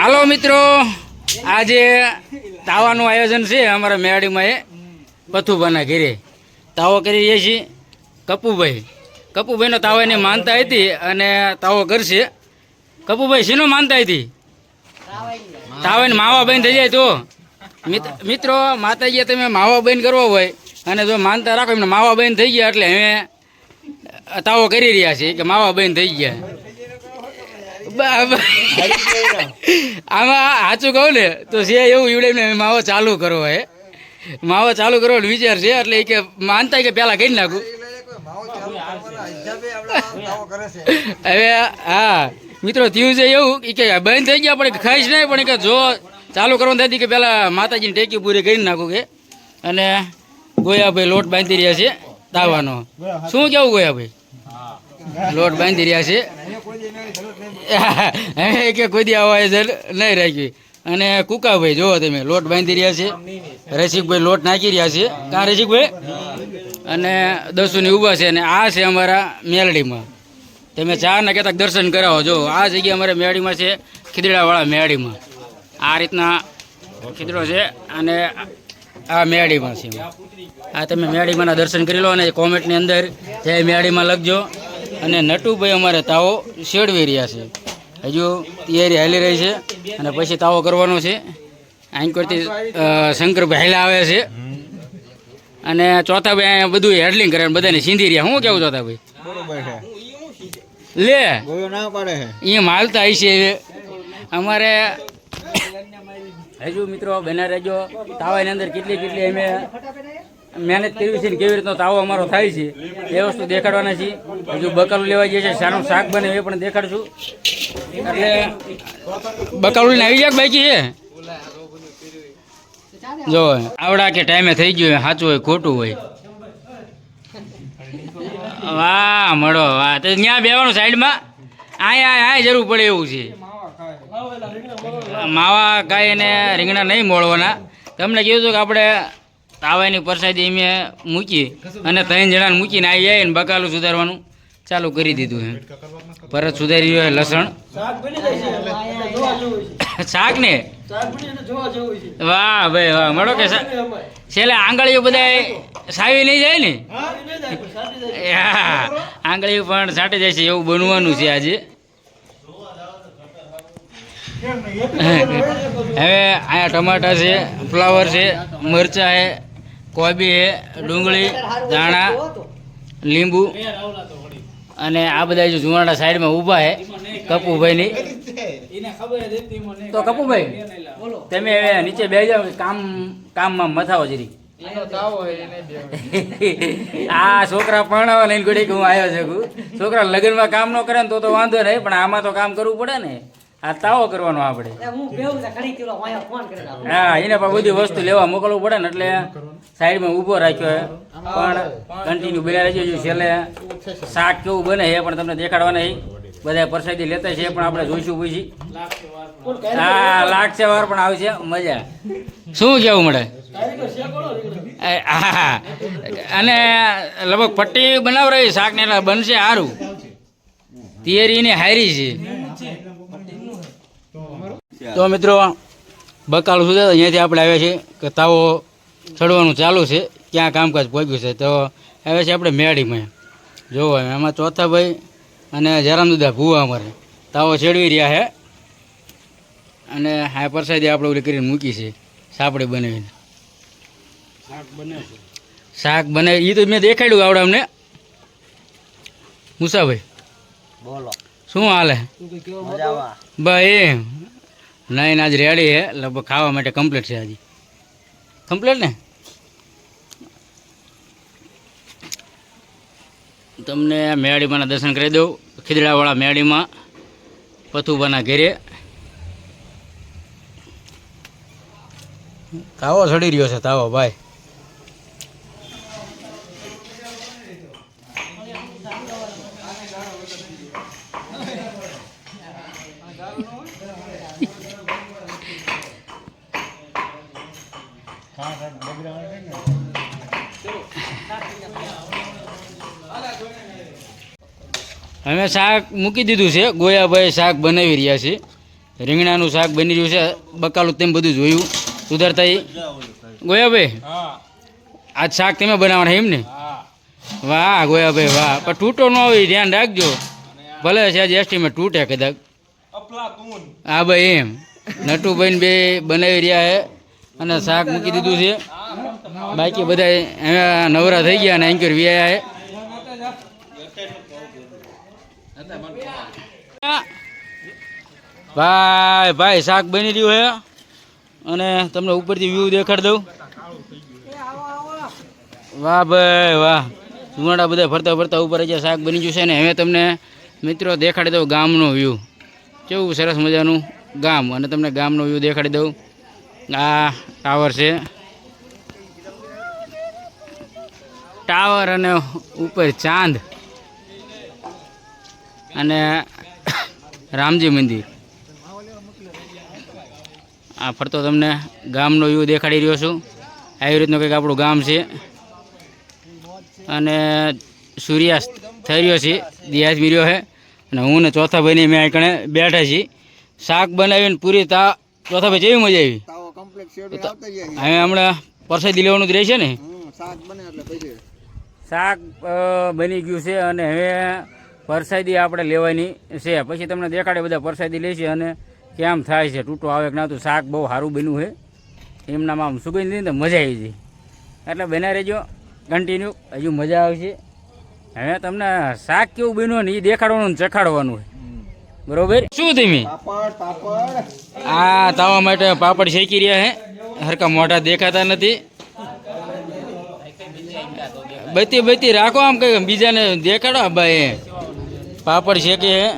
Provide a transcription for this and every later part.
હાલો મિત્રો, આજે તાવાનું આયોજન છે, અમારા મેળીમાં એ પથુભાના ઘેરે. તાવો કરી રહ્યા છીએ. કપુભાઈ. કપુભાઈનો તાવો એની માનતા હતી અને તાવો કરશે. કપુભાઈ, શીનો માનતા હતી? તાવો માવા બહેન થઈ જાય તો. મિત- મિત્રો, માતાજીએ તમે માવા બહેન કરવો હોય અને જો માનતા રાખો, એમને માવા બહેન થઈ ગયા એટલે હવે તાવો કરી રહ્યા છીએ કે માવા બહેન થઈ ગયા. આમાં સાચું કહું ને, તો છે એવું ઈવડે માવો ચાલુ કરવો હે. માવો ચાલુ કરવાનો વિચાર છે, એટલે કે માનતા કે પેલા કરી નાખું હવે હા, મિત્રો, થયું છે એવું કે બંધ થઈ ગયા, પણ ખાઈશ નહીં, પણ કે જો ચાલુ કરવાનું થતી કે પેલા માતાજીની ટેકી પૂરી કરી નાખું કે. અને ગોયાભાઈ લોટ બાંધી રહ્યા છે તાવાનો શું કેવું ગોયાભાઈ? લોટ બાંધી રહ્યા છે. હવે કે કોઈ દી આવા નહીં રાખ્યું. અને કુકાભાઈ જોવો તમે, લોટ બાંધી રહ્યા છે. રસિકભાઈ લોટ નાખી રહ્યા છે. કાં રસિકભાઈ? અને દસુની ઊભા છે અને આ છે અમારા મેલડીમાં. તમે ચા કહેતા દર્શન કરાવો. જો, આ જગ્યા અમારે મેળીમાં છે, ખીદડાવાળા મેળીમાં આ રીતના ખીદડો છે અને આ મેળીમાં છે. આ તમે મેળીમાંના દર્શન કરી લો અને કોમેન્ટની અંદર જય મેળીમાં લખજો. અને નટુભાઈ અમારે તાવો શેડવી રહ્યા છે. હજુ તૈયારી હાલી રહી છે અને પછી તાવો કરવાનો છે. આંકરથી શંકરભાઈ હાલા આવે છે. અને ચોથાભાઈ અહીંયા બધું હેડલિંગ કરે અને બધાને સિંધી રહ્યા. શું કેવું ચોથાભાઈ? ભાઈ લે. ગોયો ના પાડે છે. અહીંયા માલતા આવી છે અમારે હજુ મિત્રો બના રહેજો. તાવાની અંદર કેટલી કેટલી અમે મહેનત કરવી છે ને કેવી રીતનો તાવો અમારો થાય છે, એ વસ્તુ દેખાડવાના છીએ. હજુ બકાલું લેવા જઈએ છે સારું શાક બને એ પણ દેખાડશું. એટલે બકાલું આવી જાય બાકી છે? જો આવડા કે ટાઈમે થઈ ગયું હોય, સાચું હોય, ખોટું હોય. વાહ, મળો, વાહ. તો ત્યાં બેવાનું સાઈડમાં? આય આય આય, જરૂર પડે એવું છે. માવા કાંઈ એને રીંગણા નહીં મોળવાના. તમને કીધું હતું કે આપણે તાવાની પરસાદી અમે મૂકી અને ત્રણ જણાને મૂકીને આવી જાય ને બકાલું સુધારવાનું ચાલુ કરી દીધું એમ પરત સુધારી હોય લસણ. શાક ને? વાહ ભાઈ, વાહ. મળો કે છેલ્લે આંગળીઓ બધા સાવી નહીં જાય ને? આંગળીઓ પણ સાટી જાય છે, એવું બનવાનું છે આજે. હવે અહીંયા ટમાટા છે, ફ્લાવર છે, મરચાં છે કોબી ડુંગળી, ધાણા, લીંબુ અને આ બધા જો જુવાડા સાઈડમાં ઊભા છે કપુભાઈની. તો કપુભાઈ, તમે નીચે બે જાઓ, કામ, કામમાં મથાવો જરી આ છોકરા પરણાવા લઈને ગોડી કે હું આવ્યો છું. છોકરા લગ્નમાં કામ ન કરે ને તો તો વાંધો નહીં, પણ આમાં તો કામ કરવું પડે ને. આ તાવો કરવાનો આપણે. હા એને પણ બધી વસ્તુ લેવા મોકલવું પડે ને એટલે સાઈડમાં ઊભો રાખ્યો પણ કન્ટિન્યુ બન્યા રહેજો છેલ્લે શાક કેવું બને એ પણ તમને દેખાડવા નહીં. બધા પરસાદી લેતા છે પણ આપણે જોઈશું પછી. હા લાગશે વાર પણ આવશે મજા. શું કેવું મળે? હા અને લગભગ પટ્ટી બનાવ રહી શાક ને એટલે બનશે સારું તિયરીને હારી છે. તો મિત્રો બકાલ સુધી અહીંયાથી આપણે આવ્યા છીએ કે તાવો ચડવાનું ચાલુ છે ક્યાં કામકાજ પહોંચ્યું છે. તો આવ્યા છે આપણે મેળીમાં. જોવો એમાં ચોથા ભાઈ અને જયરામ દાદા ભૂવા અમારે. તાવો ચડવી રહ્યા છે અને હા પરસાદી આપણે ઓલી કરીને મૂકી છે સાપડી બનાવીને. શાક બને એ તો મેં દેખાડ્યું આવડે અમને. મુસાભાઈ બોલો. શું હાલે? ભાઈ નહીં આજ રેડી હે. લગભગ ખાવા માટે કમ્પ્લીટ છે હજી. કમ્પ્લીટ ને? તમને મેળીમાંના દર્શન કરી દઉં. ખીદડાવાળા મેળીમાં પથુબાના ઘેરે. તાવો ચડી રહ્યો છે, તાવો, ભાઈ. અમે શાક મૂકી દીધું છે. ગોયાભાઈ શાક બનાવી રહ્યા છે. રીંગણાનું શાક બની રહ્યું છે. બકાલું તેમ બધું જોયું. સુધારતા ગોયાભાઈ? આજ શાક તમે બનાવવાના એમ ને? વાહ ગોયાભાઈ વાહ. પણ તૂટો ન આવે ધ્યાન રાખજો. ભલે છે આજે એસ્ટીમેટ તૂટે કદાચ. હા ભાઈ એમ. નટુભાઈ બે બનાવી રહ્યા છે અને શાક મૂકી દીધું છે. બાકી બધા નવરા થઈ ગયા અને એન્કર વ્યાયા છે. ભાઈ ભાઈ, શાક બની રહ્યું હે અને તમને ઉપરથી વ્યૂ દેખાડ દઉં. વાહ, ભાઈ, વાહ. સુવાડા બધા ફરતા ફરતા ઉપર જે શાક બની ગયું છે ને હવે તમને મિત્રો દેખાડી દઉં ગામનો વ્યૂ કેવું સરસ મજાનું ગામ. અને તમને ગામનો વ્યૂ દેખાડી દઉં. આ ટાવર છે. ટાવર અને ઉપર ચાંદ. અને રામજી મંદિર. આ ફરતો તમને ગામનો વ્યૂ દેખાડી રહ્યો છું. આવી રીતનું કંઈક આપણું ગામ છે. અને સૂર્યાસ્ત થઈ રહ્યો છે. દિયાસ મીર્યો છે અને હું ને ચોથા ભાઈને મેં કણે બેઠા છીએ. શાક બનાવીને પૂરી તા ચોથા ભાઈ જેવી મજા આવી. હવે હમણાં પરસાદી લેવાનું જ રહેશે ને? શાક બની ગયું છે અને હવે પરસાદી આપણે લેવાની છે. પછી તમને દેખાડે બધા પરસાદી લેશે અને કેમ થાય છે? તૂટો આવે કે ના, તો શાક બહુ સારું બન્યું છે. એમનામાં આમ સુગંધ નહીં તો મજા આવી જાય. એટલે બના રહેજો કન્ટિન્યુ હજુ મજા આવશે. હવે તમને શાક કેવું બન્યું ને એ દેખાડવાનું ચખાડવાનું બરોબર? શું તમે? આ તાવા માટે પાપડ શેકી રહ્યા હે. હરકા મોઢા દેખાતા નથી. બતી બતી રાખો આમ કઈ બીજાને દેખાડો, ભાઈ. પાપડ શેકે હે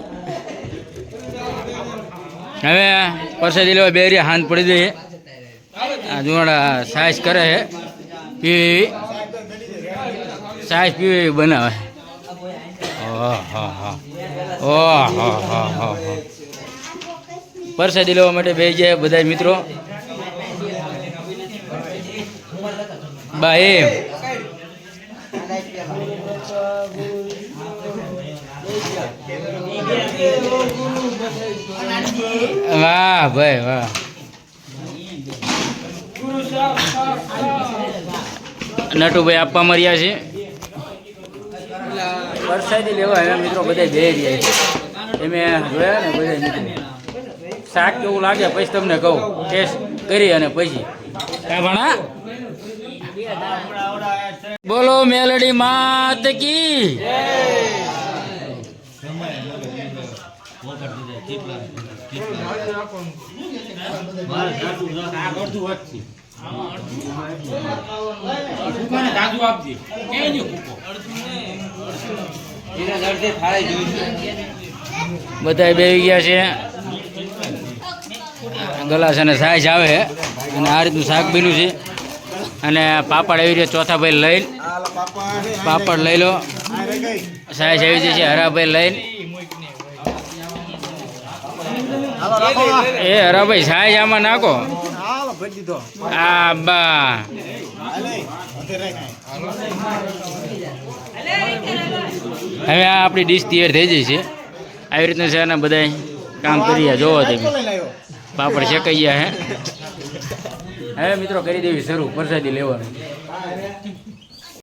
હવે પરસાદી લેવા બે રહ્યા હાથ પડી દઈએ આ જુવાડા સાઈઝ કરે છે. પીવી. સાઈઝ પીવી બનાવે. પરસાદી લેવા માટે બે જાય બધા મિત્રો. બા, એમ. વાહ ભાઈ વાહ. નટુભાઈ આપવા મર્યા છે. વરસાદી લેવા એવા મિત્રો બધા જઈ રહ્યા છે. એમે જોયા ને બધા મિત્રો? શાક કેવું લાગે? પછી તમને કહું. ટેસ્ટ કરી અને પછી. ભણા. બોલો મેલડી માત કી. બધા બે ગયા છે. ગલાસ અને સાઈઝ આવે છે. અને આ રીતનું શાક બીનું છે. અને પાપડ આવી રહ્યો ચોથા ભાઈ લઈને. પાપડ. લઈ લો. સાઈઝ આવી જશે હરાભાઈ લઈને હાલો રાખો એ હરાભાઈ સાહેજ આમાં નાખો. આ બા. હવે આ આપણી ડીશ તૈયાર થઈ જઈ છે. આવી રીતના છે અને બધા કામ કરી જોવા જોવો તમે. પાપડ શેકાઈ ગયા હે. હવે મિત્રો કરી દેવી શરૂ, પરસાદી લેવાનું.